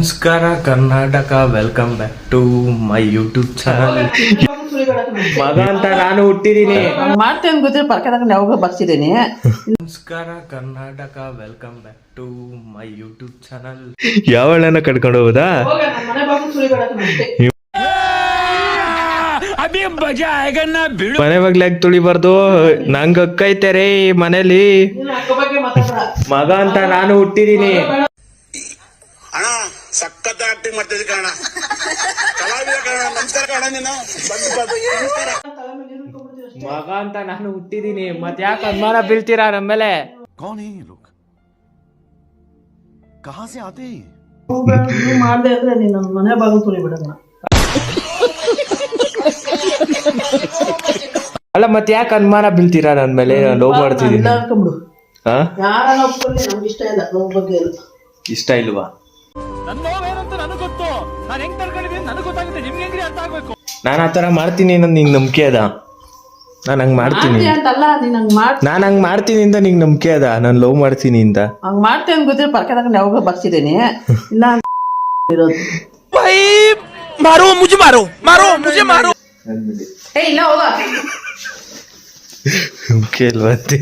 ನಮಸ್ಕಾರ Karnataka. Welcome back to my YouTube channel ಮಗ ಅಂತ ನಾನು ಹುಟ್ಟಿದೀನಿ. ಮಾಡ್ತೇನೆ ಗೊತ್ತಿಲ್ಲ ಪರ್ಕದಾಗ ಯಾವಾಗ ಬರ್ತಿದ್ದೀನಿ. ನಮಸ್ಕಾರ Karnataka. Welcome back to my YouTube channel ಯಾವಳನ್ನ ಕಟ್ಕೊಂಡು ಹೋಗುದಾ? ಮನೆ ಬಾಗ್ಲಾಗ ತುಳಿಬಾರ್ದು. ನಂಗೆ ಅಕ್ಕೈತೆ ರೀ ಮನೇಲಿ. ಮಗ ಅಂತ ನಾನು ಹುಟ್ಟಿದೀನಿ. ಸಖತ್ ಆಕ್ಟಿಂಗ್ ಮಾಡ್ತಿದ್ದೆ ಕಣ ಕಲಾವಿದ ಕಣ ನಮಸ್ಕಾರ ಕಣ ನೀನು ಬಂದು ಬಂದು ನಮಸ್ಕಾರ ಮಗ ಅಂತ ನಾನು ಹುಟ್ಟಿದೀನಿ ಮತ್ ಯಾಕೆ ಅನುಮಾನ ಬೀಳ್ತೀರಾ ನಮ್ಮೇಲೆ कौन है ये लोग कहाँ से आते हैं ये? ಮಾಡ್ದೆ ಅಂದ್ರೆ ನೀನ್ ನನ್ನ ಮನೆ ಬಾಗಿಲು ತುಳಿ ಬಿಡಲ್ಲ ಅಲ್ಲ ಮತ್ ಯಾಕೆ ಅನುಮಾನ ಬೀಳ್ತೀರಾ ನನ್ ಮೇಲೆ ಲವ್ ಮಾಡ್ತಿದೀನಿ ಅನ್ಕೊಂಬಿಡು ಹಾ ಯಾರನ್ನ ಒಪ್ಕೊಳ್ಳಿ ನಮ್ಗೆ ಇಷ್ಟ ಇಲ್ಲ ನೋವು ಬಗ್ಗೆ ಎಲ್ಲ ಇಷ್ಟ ಇಲ್ವಾ ನಾನು ಆತರ ಮಾಡ್ತೀನಿ ಅನ್ನೋದು ನಿಂಗೆ ನಂಬಿಕೆ ಅದ? ನಾನು ಹಂಗ್ ಮಾಡ್ತೀನಿ. ಮಾಡ್ತೀಯ ಅಂತಲ್ಲ ನೀನ್ ಹಂಗ್ ಮಾಡ್ ನಾನು ಹಂಗ್ ಮಾಡ್ತೀನಿ ಅಂತ ನಿಂಗೆ ನಂಬಿಕೆ ಅದ? ನಾನು ಲವ್ ಮಾಡ್ತೀನಿ ಅಂತ. ಹಂಗ್ ಮಾಡ್ತೇನೆ ಗೊತ್ತಿಲ್ಲ ಪರ್ಕದಾಗ ಯಾವಾಗ ಬರ್ಸಿದ್ದೀನಿ. ಇಲ್ಲ ಅಂತ ಮಾರು ಏ ಇಲ್ಲ ಹೋಗ ನಂಬಿಕೆ ಇಲ್ವಂತೆ